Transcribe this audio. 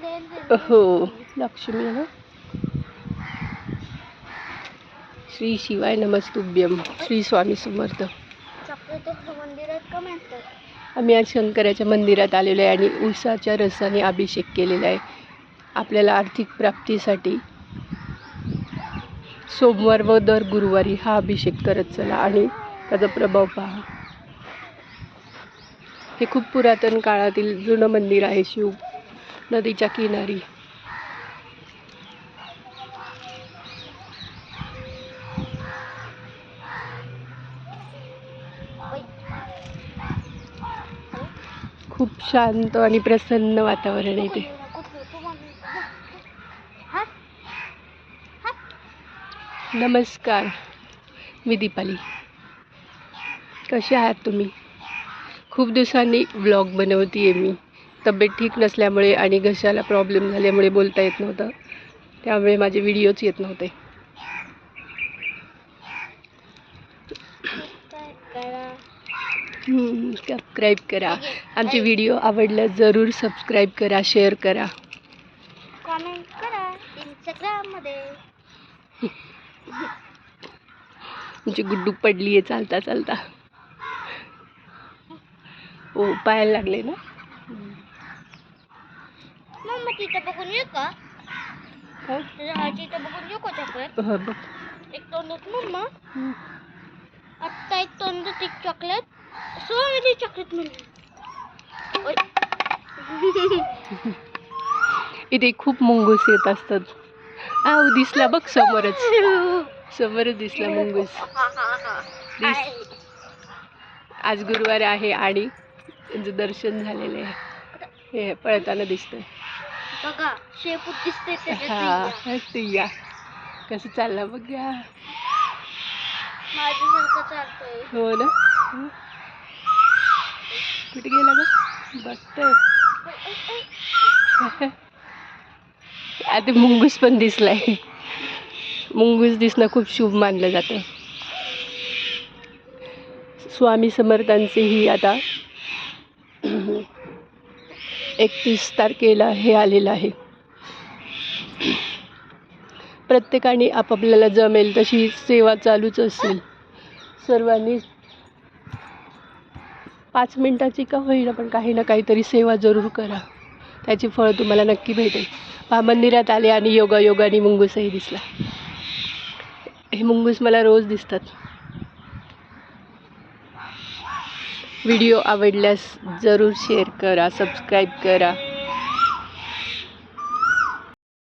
हो लक्ष्मी ना. श्री शिवाय नमस्तुभ्यम श्री स्वामी समर्थ. आम्ही आज शंकराच्या मंदिरात आलेलो आहे आणि उसाच्या रसाने अभिषेक केलेला आहे. आपल्याला आर्थिक प्राप्तीसाठी सोमवार व दर गुरुवारी हा अभिषेक करत चला आणि त्याचा प्रभाव पहा. हे खूप पुरातन काळातील जुनं मंदिर आहे शिव नदीच्या किनारी. खूप शांत आणि प्रसन्न वातावरण आहे इथे. नमस्कार मी दीपाली. कसे आहात तुम्ही? खूप दिवसांनी व्लॉग बनवते आहे मी. तब्येत ठीक नसल्यामुळे आणि घशाला प्रॉब्लेम झाल्यामुळे बोलता येत नव्हतं. त्यामुळे माझे व्हिडिओच येत नव्हते. सबस्क्राईब करा. आमचे व्हिडिओ आवडल्यास जरूर सबस्क्राईब करा शेअर करा. कॉमेंट करा इंस्टाग्राममध्ये. आमची गुड्डू पडली आहे चालता चालता. हो पायाला लागले ना? तिथं बघून येऊ का हाची इथं बघून येऊ का चॉकलेट बघ एक तोंड मम्मा आत्ता एक तोंड एक चॉकलेट सोनी चॉकलेट म्हणली ओय. इथे खूप मुंगूस येत असतात. आव दिसला बघ समोरच. समोरच दिसला मुंगूस. दिस आज गुरुवार आहे आणि दर्शन झालेलं आहे. हे पळताना दिसतंय. बघा शेपूट दिसते हा या कसं चाललं बघ माझ्यासारखं चालतोय. हो ना? हं. कुठे गेला ग बघतोय आता मुंगूस पण दिसलाय. मुंगूस दिसणं खूप शुभ मानलं जातं. स्वामी समर्थांचेही आता एकतीस तारखेला हे आलेलं आहे. प्रत्येकाने आपापल्याला जमेल तशी सेवा चालूच असेल. सर्वांनी पाच मिनटाची का होईना पण काही ना काहीतरी सेवा जरूर करा. त्याची फळं तुम्हाला नक्की भेटेल. पहा मंदिरात आले आणि योगा योगाने मुंगूसही दिसला. हे मुंगूस मला रोज दिसतात. व्हिडिओ आवडल्यास जरूर शेअर करा सबस्क्राईब करा.